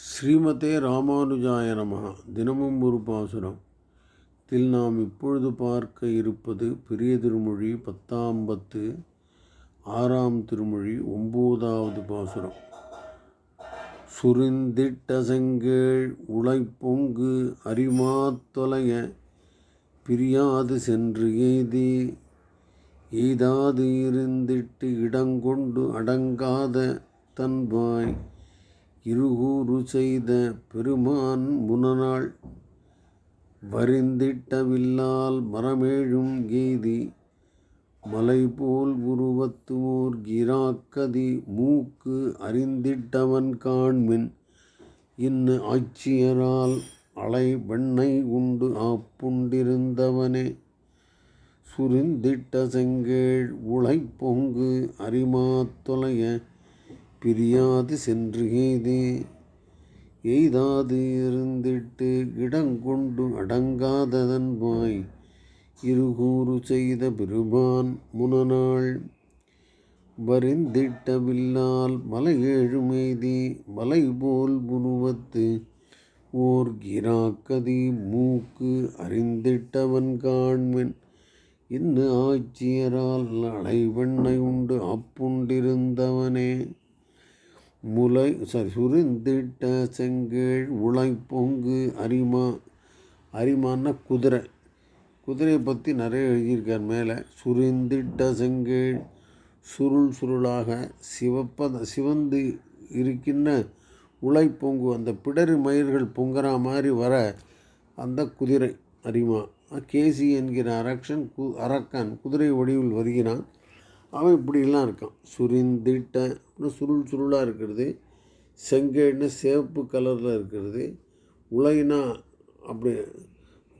ஸ்ரீமதே ராமானுஜாய நமஹ. தினமும் ஒரு பாசுரம். இதில் நாம் இப்பொழுது பார்க்க இருப்பது பெரிய திருமொழி பத்தாம் பத்து ஆறாம் திருமொழி ஒம்போதாவது பாசுரம். சுரிந்திட்ட செங்கேழ் உழைப்பொங்கு அரிமாத்தொலைய பிரியாது சென்று எய்தி எய்தாது இருந்திட்டு இடங்கொண்டு அடங்காத தன்வாய் இருகூறு செய்த பெருமான் முனநாள் வரிந்திட்டவில்லால் மரமேழும் கீதி மலைபோல் உருவத்துவோர் கிராக்கதி மூக்கு அறிந்திட்டவன் காண்மின் இன்னு ஆட்சியரால் அலை வெண்ணை உண்டு ஆப்புண்டிருந்தவனே. சுரிந்திட்ட செங்கேழ் உழைப்பொங்கு அரிமாத்தொலைய பிரியாது சென்று எய்து எய்தாது இருந்திட்டு இடங்கொண்டு அடங்காததன் வாய் இருகூறு செய்த பெருமான் முனநாள். வரிந்திட்டவில்லால் மலை ஏழுமெய்தி மலை போல் புருவத்து ஓர் கிராக்கதி மூக்கு அறிந்திட்டவன் காண்மென். இன்னு ஆட்சியரால் அலைவெண்ணை உண்டு அப்புண்டிருந்தவனே. முலை சாரி சுருந்திட்ட செங்கேழ் பொங்கு அரிமா அரிமான்னா குதிரை. குதிரையை பற்றி நிறைய எழுதியிருக்கார் மேலே. சுருந்திட்ட செங்கேழ் சுருள் சுருளாக சிவப்பத சிவந்து இருக்கின்ற பொங்கு அந்த பிடரி மயிர்கள் பொங்குற மாதிரி வர அந்த குதிரை அரிமா. கேசி என்கிற அரக்ஷன் கு அரக்கன் குதிரை வடிவில் வருகிறான். அவன் இப்படிலாம் இருக்கான். சுரிந்திட்ட சுருள் சுருளாக இருக்கிறது. செங்கேடுன்னு சிவப்பு கலரில் இருக்கிறது. உலைனா அப்படி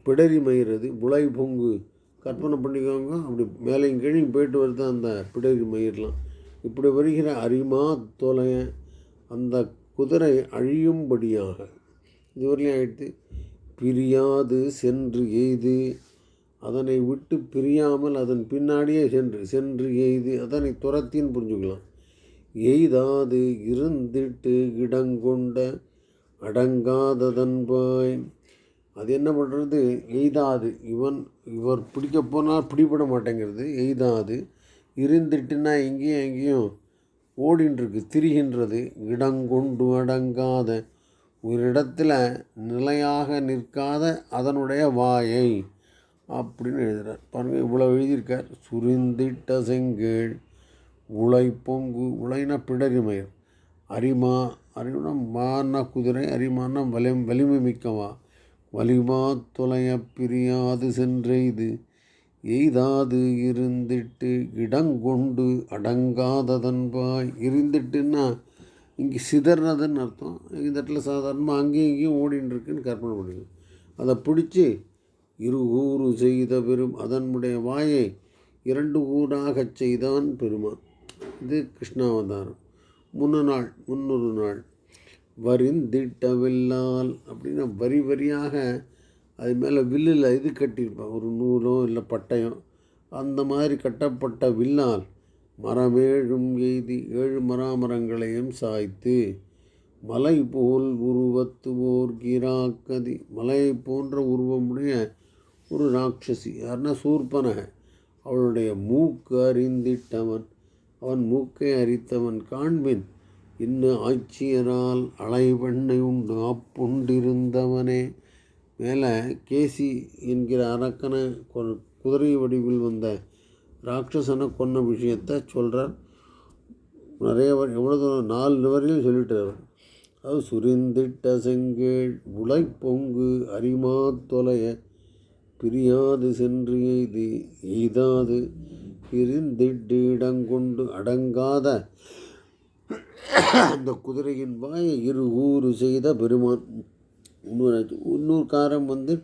பிடரி மயிறது உலை பொங்கு. கற்பனை பண்ணிக்கோங்க. அப்படி மேலையும் கீழையும் போயிட்டு வருது அந்த பிடரி மயிரெலாம். இப்படி வருகிற அரிமா தொலைய அந்த குதிரை அழியும்படியாக. இதுவரையும் ஆயிடுத்து பிரியாது சென்று எய்து. அதனை விட்டு பிரியாமல் அதன் பின்னாடியே சென்று சென்று எய்து அதனை துரத்தின்னு புரிஞ்சுக்கலாம். எய்தாது இருந்திட்டு இடங்கொண்ட அடங்காததன்பாய். அது என்ன பண்ணுறது எய்தாது. இவன் இவர் பிடிக்க போனால் பிடிபட மாட்டேங்கிறது. எய்தாது. இருந்துட்டுன்னா எங்கேயும் எங்கேயும் ஓடின்றிருக்கு திரிகின்றது. இடங்கொண்டு அடங்காத. ஒரு இடத்துல நிலையாக நிற்காத அதனுடைய வாயை. அப்படின்னு எழுதுகிறார் பாருங்கள் இவ்வளோ எழுதியிருக்கார். சுரிந்திட்ட செங்கேள் உலை பொங்கு உலைனா பிடரிமயர் அரிமா அறிவுனா மானா குதிரை அரிமானா வலி வலிமை மிக்கவா? வலிமா தொலைய பிரியாது சென்றெய்து எய்தாது இருந்திட்டு இடங்கொண்டு அடங்காததன்பாய். இருந்துட்டுன்னா இங்கே சிதறதுன்னு அர்த்தம். இந்த இடத்துல சாதாரணமாக அங்கேயும் இங்கேயும் ஓடின்னு இருக்குன்னு கற்பனை பண்ணுங்க அதை பிடிச்சி இரு ஊறு செய்த பெரும் அதனுடைய வாயை இரண்டு ஊராகச் செய்தான் பெருமான். இது கிருஷ்ணாவதாரம். முன்ன நாள் முன்னொரு நாள். வரிந்திட்டவில்லால் அப்படின்னா வரி வரியாக அது மேலே வில்லில் இது கட்டியிருப்பான். ஒரு நூலோ இல்லை பட்டயம் அந்த மாதிரி கட்டப்பட்ட வில்லால் மரமேழும் எய்தி ஏழு மராமரங்களையும் சாய்த்து மலை போல் உருவத்துவோர் கீராக்கதி. கிராக்கதி மலையை போன்ற உருவமுடைய ஒரு ராட்சசி. யாருன்னா சூர்பனக அவளுடைய மூக்கு அறிந்திட்டவன். அவன் மூக்கை அறித்தவன் காண்பின். இன்னும் ஆட்சியரால் அலைவெண்ணை உண்டு. அப்புண்டிருந்தவனே மேலே கேசி என்கிற அரக்கனை குதிரை வடிவில் வந்த ராட்சசனை கொன்ன விஷயத்தை சொல்கிறார் நிறைய எவ்வளோ தூரம்? நாலு வரையும் சொல்லிட்டார். அது சுரிந்திட்ட செங்கேள் உழைப்பொங்கு பொங்கு அரிமா தொலைய பிரியாது சென்று எய்து எய்தாது இருந்திட்டு அடங்காத அந்த குதிரையின் வாயை இரு ஊறு செய்த பெருமான். இன்னொரு இன்னொரு காரம் வந்து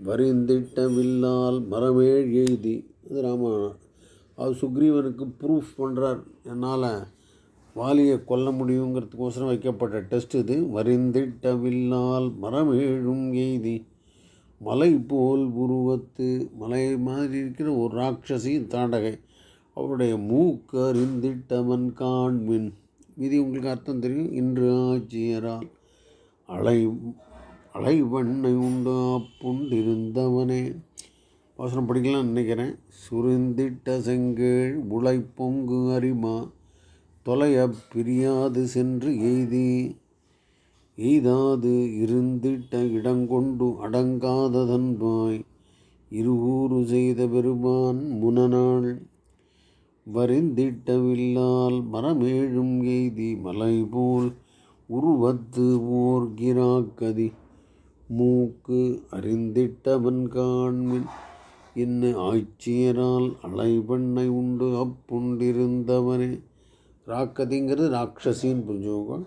வரிந்திட்டமில்லால் மரமேழ் எழுதி அது ராமாயணம். அது சுக்ரீவனுக்கு ப்ரூஃப் பண்ணுறார் என்னால் வாலியை கொல்ல முடியுங்கிறதுக்கோசரம் வைக்கப்பட்ட டெஸ்ட் இது. வரிந்திட்ட வில்லால் மரமேழும் எய்தி. மலை போல் உருவத்து மலை மாதிரி இருக்கிற ஒரு ராட்சசி தாண்டகை. அவருடைய மூக்கறிந்திட்டவன் காண்மின். இது உங்களுக்கு அர்த்தம் தெரியும்? இன்று ஆட்சியரால் அலை அலைவண்ணை உண்டு அப்புண்டிருந்தவனே வசனம் படிக்கலாம்னு நினைக்கிறேன். சுருந்திட்ட செங்கேழ் உழைப்பொங்கு பொங்கு அரிமா தொலைய பிரியாது சென்று எய்தி எய்தாது இருந்திட்ட இடங்கொண்டு அடங்காததன்பாய் இருகூறு செய்த பெருமான் முனநாள் வரிந்திட்டவில்லால் மரமேழும் எய்தி மலை போல் உருவத்து ஓர்கிராக்கதி மூக்கு அறிந்திட்டவன் காண்மின் என்ன ஆட்சியரால் அலைவண்ணை உண்டு அப்புண்டிருந்தவனே. ராக்கதிங்கிறது ராட்சசின்னு புரிஞ்சுக்கோங்க